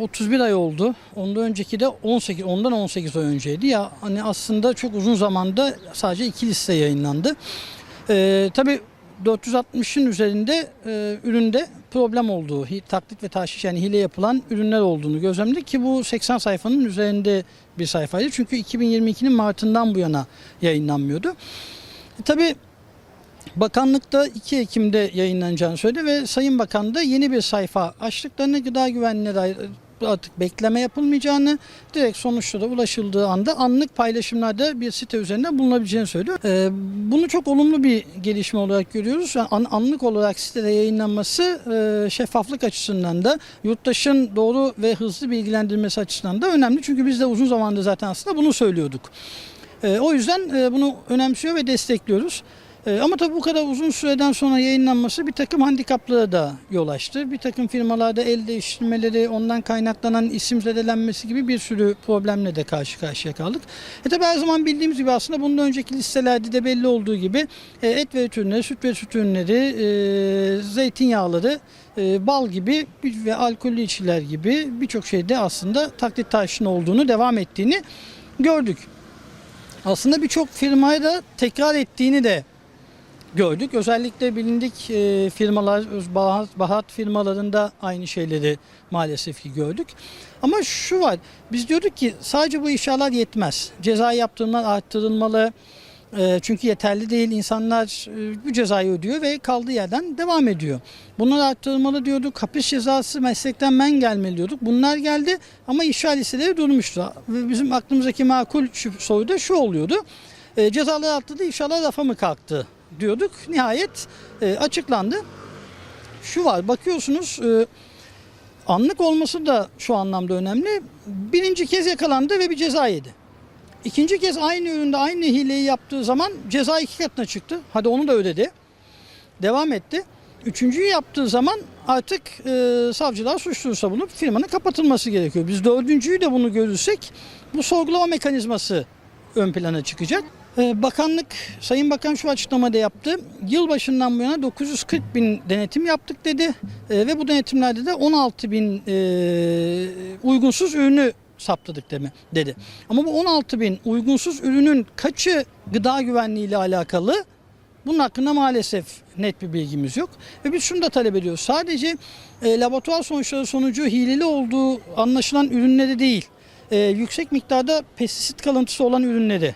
31 ay oldu. Ondan önceki de 18, ondan 18 ay önceydi. Ya hani aslında çok uzun zamanda sadece iki liste yayınlandı. Ee, tabii 460'ın üzerinde e, üründe problem olduğu, taklit ve tahşiş yani hile yapılan ürünler olduğunu gözlemledik ki bu 80 sayfanın üzerinde bir sayfaydı. Çünkü 2022'nin Mart'ından bu yana yayınlanmıyordu. E, tabii Bakanlık da 2 Ekim'de yayınlanacağını söyledi ve Sayın Bakan da yeni bir sayfa açtıklarını gıda güvenliğine dair artık bekleme yapılmayacağını direkt sonuçlara ulaşıldığı anda anlık paylaşımlarda bir site üzerinden bulunabileceğini söylüyor. Ee, bunu çok olumlu bir gelişme olarak görüyoruz. Yani an- anlık olarak sitede yayınlanması e, şeffaflık açısından da yurttaşın doğru ve hızlı bilgilendirilmesi açısından da önemli. Çünkü biz de uzun zamandır zaten aslında bunu söylüyorduk. Ee, o yüzden e, bunu önemsiyor ve destekliyoruz. Ee, Ama tabii bu kadar uzun süreden sonra yayınlanması bir takım handikaplara da yol açtı. Bir takım firmalarda el değiştirmeleri, ondan kaynaklanan isim zedelenmesi gibi bir sürü problemle de karşı karşıya kaldık. E tabii her zaman bildiğimiz gibi aslında bundan önceki listelerde de belli olduğu gibi e, et ve et ürünleri, süt ve süt ürünleri, e, zeytinyağları, e, bal gibi ve alkollü içkiler gibi birçok şeyde aslında taklit taşının olduğunu, devam ettiğini gördük. Aslında birçok firmaya da tekrar ettiğini de gördük. Özellikle bilindik e, firmalar, baharat, baharat firmalarında aynı şeyleri maalesef ki gördük. Ama şu var, biz diyorduk ki sadece bu inşaatlar yetmez. Ceza yaptırımlar arttırılmalı. E, çünkü yeterli değil. İnsanlar e, bu cezayı ödüyor ve kaldığı yerden devam ediyor. Bunlar arttırılmalı diyorduk. Hapis cezası meslekten men gelmeli diyorduk. Bunlar geldi ama inşa listeleri durmuştu. Bizim aklımızdaki makul soru da şu oluyordu. E, cezalar arttırdı inşallah rafa mı kalktı diyorduk. Nihayet e, açıklandı. Şu var bakıyorsunuz e, anlık olması da şu anlamda önemli. Birinci kez yakalandı ve bir ceza yedi. İkinci kez aynı üründe aynı hileyi yaptığı zaman ceza iki katına çıktı. Hadi onu da ödedi. Devam etti. Üçüncüyü yaptığı zaman artık e, savcılar suçluysa bulup firmanın kapatılması gerekiyor. Biz dördüncüyü de bunu görürsek bu sorgulama mekanizması ön plana çıkacak. E, bakanlık, Sayın Bakan şu açıklamada yaptı. Yılbaşından bu yana 940 bin denetim yaptık dedi. E, ve bu denetimlerde de 16 bin e, uygunsuz ürünü saptadık deme, dedi. Ama bu 16 bin uygunsuz ürünün kaçı gıda güvenliği ile alakalı? Bunun hakkında maalesef net bir bilgimiz yok. Ve biz şunu da talep ediyoruz. Sadece e, laboratuvar sonuçları sonucu hileli olduğu anlaşılan ürünleri değil, e, yüksek miktarda pestisit kalıntısı olan ürünleri,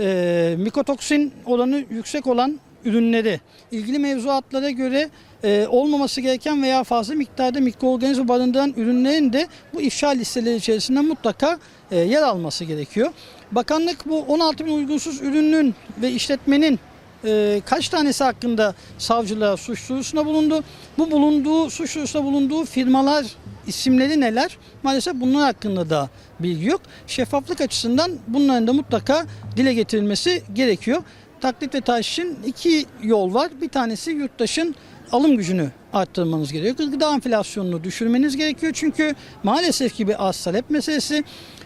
e, mikotoksin oranı yüksek olan ürünleri, ilgili mevzuatlara göre e, olmaması gereken veya fazla miktarda mikroorganizma barındıran ürünlerin de bu ifşa listeleri içerisinde mutlaka e, yer alması gerekiyor. Bakanlık bu 16 bin uygunsuz ürünün ve işletmenin e, kaç tanesi hakkında savcılığa suç duyurusunda bulundu. Bu bulunduğu suç duyurusunda bulunduğu firmalar isimleri neler? Maalesef bunlar hakkında da bilgi yok. Şeffaflık açısından bunların da mutlaka dile getirilmesi gerekiyor. Taklit ve tahşişin iki yol var. Bir tanesi yurttaşın alım gücünü arttırmanız gerekiyor. Gıda enflasyonunu düşürmeniz gerekiyor. Çünkü maalesef ki bir az talep meselesi.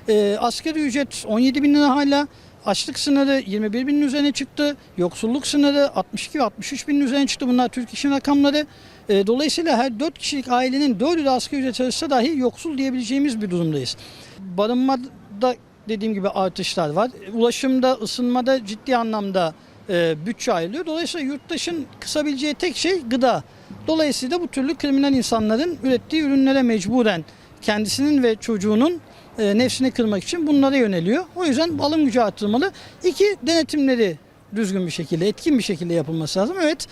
E, asgari ücret 17 bin lira hala. Açlık sınırı 21 binin üzerine çıktı. Yoksulluk sınırı 62 ve 63 binin üzerine çıktı. Bunlar Türk İş'in rakamları. E, dolayısıyla her 4 kişilik ailenin 4'ü de asgari ücret çalışsa dahi yoksul diyebileceğimiz bir durumdayız. Barınmada dediğim gibi artışlar var. Ulaşımda, ısınmada ciddi anlamda e, bütçe ayrılıyor. Dolayısıyla yurttaşın kısabileceği tek şey gıda. Dolayısıyla bu türlü kriminal insanların ürettiği ürünlere mecburen kendisinin ve çocuğunun e, nefsini kırmak için bunlara yöneliyor. O yüzden alım gücü arttırmalı. İki, denetimleri düzgün bir şekilde, etkin bir şekilde yapılması lazım. Evet,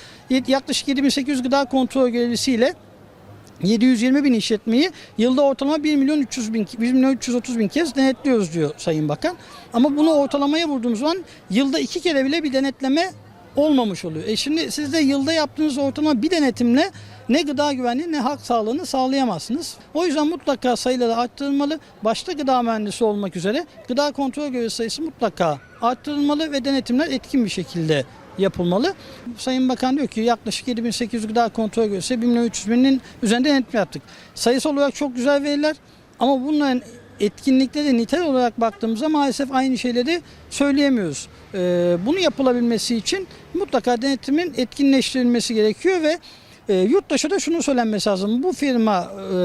yaklaşık 7800 gıda kontrol görevlisiyle 720 bin işletmeyi yılda ortalama 1 milyon 300 bin, 1 milyon 330 bin kez denetliyoruz diyor Sayın Bakan. Ama bunu ortalamaya vurduğumuz zaman yılda iki kere bile bir denetleme olmamış oluyor. E şimdi siz de yılda yaptığınız ortalama bir denetimle ne gıda güvenliği ne halk sağlığını sağlayamazsınız. O yüzden mutlaka sayıları arttırılmalı. Başta gıda mühendisi olmak üzere gıda kontrol görevi sayısı mutlaka arttırılmalı ve denetimler etkin bir şekilde yapılmalı. Sayın Bakan diyor ki yaklaşık 7800 gıda kontrol görevlisi 1 milyon 300 binin üzerinde denetim yaptık. Sayısal olarak çok güzel veriler ama bunların etkinlikleri nitel olarak baktığımızda maalesef aynı şeyleri söyleyemiyoruz. Ee, bunu yapılabilmesi için mutlaka denetimin etkinleştirilmesi gerekiyor ve E, yurttaşa da şunu söylenmesi lazım. Bu firma e,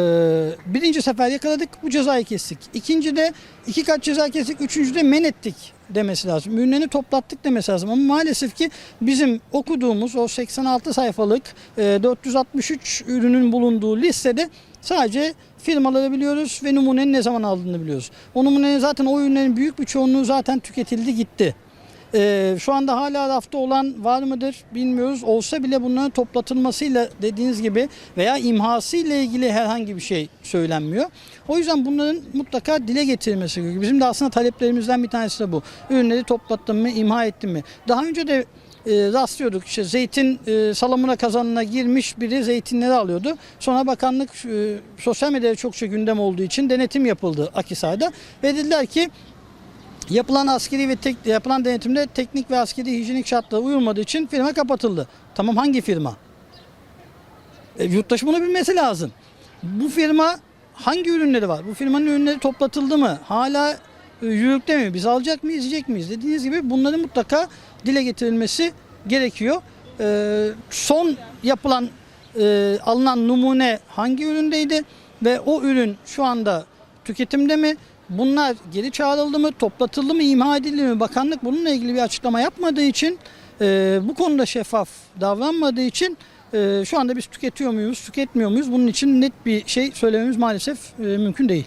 birinci sefer yakaladık bu cezayı kestik. İkinci de iki kat ceza kestik. Üçüncü de men ettik demesi lazım. Ürünlerini toplattık demesi lazım. Ama maalesef ki bizim okuduğumuz o 86 sayfalık e, 463 ürünün bulunduğu listede sadece firmaları biliyoruz ve numunenin ne zaman aldığını biliyoruz. O numunenin zaten o ürünlerin büyük bir çoğunluğu zaten tüketildi gitti. Ee, şu anda hala rafta olan var mıdır bilmiyoruz. Olsa bile bunların toplatılmasıyla dediğiniz gibi veya imhası ile ilgili herhangi bir şey söylenmiyor. O yüzden bunların mutlaka dile getirilmesi gerekiyor. Bizim de aslında taleplerimizden bir tanesi de bu. Ürünleri toplattım mı, imha ettim mi? Daha önce de e, rastlıyorduk. İşte zeytin e, salamura kazanına girmiş biri zeytinleri alıyordu. Sonra bakanlık e, sosyal medyada çokça gündem olduğu için denetim yapıldı Akisar'da. Ve dediler ki Yapılan askeri ve tek, yapılan denetimde teknik ve askeri hijyenik şartlara uyulmadığı için firma kapatıldı. Tamam hangi firma? E, yurttaş bunu bilmesi lazım. Bu firma hangi ürünleri var? Bu firmanın ürünleri toplatıldı mı? Hala e, yürürlükte mi? Biz alacak mıyız, yiyecek miyiz? Dediğiniz gibi bunların mutlaka dile getirilmesi gerekiyor. E, son yapılan e, alınan numune hangi üründeydi ve o ürün şu anda tüketimde mi? Bunlar geri çağrıldı mı, toplatıldı mı, imha edildi mi? Bakanlık bununla ilgili bir açıklama yapmadığı için, e, bu konuda şeffaf davranmadığı için e, şu anda biz tüketiyor muyuz, tüketmiyor muyuz? Bunun için net bir şey söylememiz maalesef e, mümkün değil.